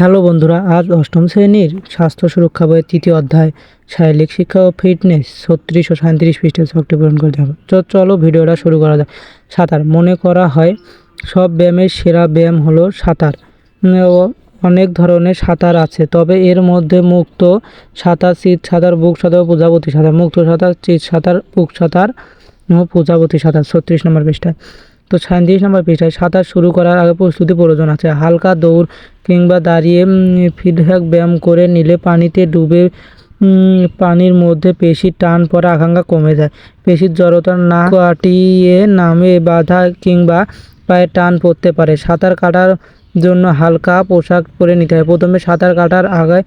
Hello বন্ধুরা, আজ অষ্টম শ্রেণির স্বাস্থ্য সুরক্ষা বইয়ের তৃতীয় অধ্যায়, শারীরিক শিক্ষা ও ফিটনেস, ছত্রিশ ও সাঁত্রিশ পৃষ্ঠে শক্তি পূরণ করতে হবে। তো চলো ভিডিওটা শুরু করা যাক। সাঁতার, মনে করা হয় সব ব্যায়ামের সেরা ব্যায়াম হলো সাঁতার। ও অনেক ধরনের সাঁতার আছে, তবে এর মধ্যে মুক্ত সাঁতার, শীত সাঁতার, বুক সাঁতার, প্রজাপতি সাঁতার, মুক্ত সাঁতার চিত সাঁতার, বুক সাঁতার ও প্রজাপতি সাঁতার, ছত্রিশ নম্বর পৃষ্ঠায়। তো সাঁত্রিশ নম্বর পৃষ্ঠায়, সাঁতার শুরু করার আগে প্রস্তুতি প্রয়োজন আছে। হালকা দৌড় কিংবা দাঁড়িয়ে ফিডব্যাক ব্যায়াম করে নিলে পানিতে ডুবে পানির মধ্যে পেশির টান পড়া আকাঙ্ক্ষা কমে যায়। পেশির জড়তা না কাটিয়ে নামে বাধা কিংবা পায়ে টান পড়তে পারে। সাঁতার কাটার জন্য হালকা পোশাক পরে নিতে হয়। প্রথমে সাঁতার কাটার আগে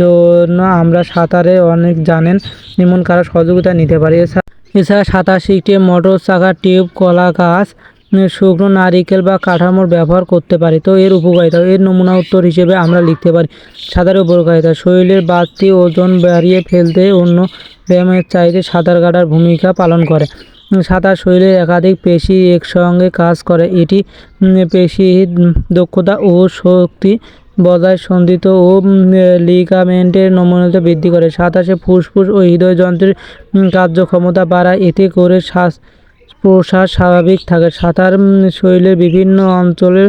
জন্য আমরা সাঁতারে অনেক জানেন, এমন কারও সহযোগিতা নিতে পারি। এছাড়া এছাড়া সাঁতার শিখতে মোটর চাকা টিউব, কলা গাছ শুকনো নারিকেল বা কাঠামোর ব্যবহার করতে পারি। তো এর উপকারিতা, এর নমুনা উত্তর হিসেবে আমরা লিখতে পারি। সাঁতারের উপকারিতা, শরীরের বাড়তি ওজন বাড়িয়ে ফেলতে অন্য ব্যায়ামের চাইতে সাঁতার কাটার ভূমিকা পালন করে। সাঁতার শরীরের একাধিক পেশি একসঙ্গে কাজ করে। এটি পেশি দক্ষতা ও শক্তি বজায় সন্ধিত ও লিগামেন্টের নমনীয়তা বৃদ্ধি করে। সাঁতারে ফুসফুস ও হৃদয়যন্ত্রের কার্যক্ষমতা বাড়ায়। এতে করে শ্বাস প্রশ্বাস স্বাভাবিক থাকে। সাঁতার শরীরের বিভিন্ন অঞ্চলের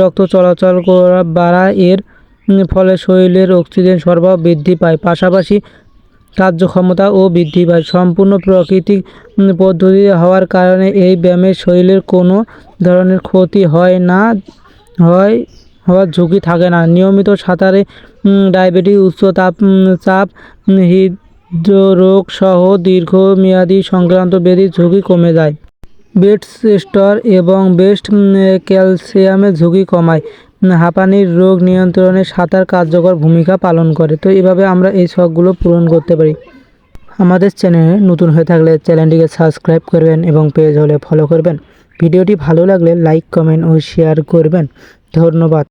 রক্ত চলাচল করা বাড়ায় এর ফলে শরীরের অক্সিজেন সরবরাহ বৃদ্ধি পায়। পাশাপাশি কার্যক্ষমতা ও বৃদ্ধি পায়। সম্পূর্ণ প্রাকৃতিক পদ্ধতি হওয়ার কারণে এই ব্যায়ামের শরীরের কোনো ধরনের ক্ষতি হয় না হয় হওয়ার ঝুঁকি থাকে না। নিয়মিত সাঁতারে ডায়াবেটিস উচ্চ তাপ চাপ উম, হৃদরোগ সহ দীর্ঘমেয়াদী সংক্রান্ত ব্যাধির ঝুঁকি কমে যায়। বেস্ট স্টোর এবং বেস্ট ক্যালসিয়ামের ঝুঁকি কমায়। হাঁপানির রোগ নিয়ন্ত্রণে সাঁতার কার্যকর ভূমিকা পালন করে। তো এইভাবে আমরা এই শখগুলো পূরণ করতে পারি। আমাদের চ্যানেলে নতুন হয়ে থাকলে চ্যানেলটিকে সাবস্ক্রাইব করবেন এবং পেজ হলে ফলো করবেন। ভিডিওটি ভালো লাগলে লাইক কমেন্ট ও শেয়ার করবেন। ধন্যবাদ।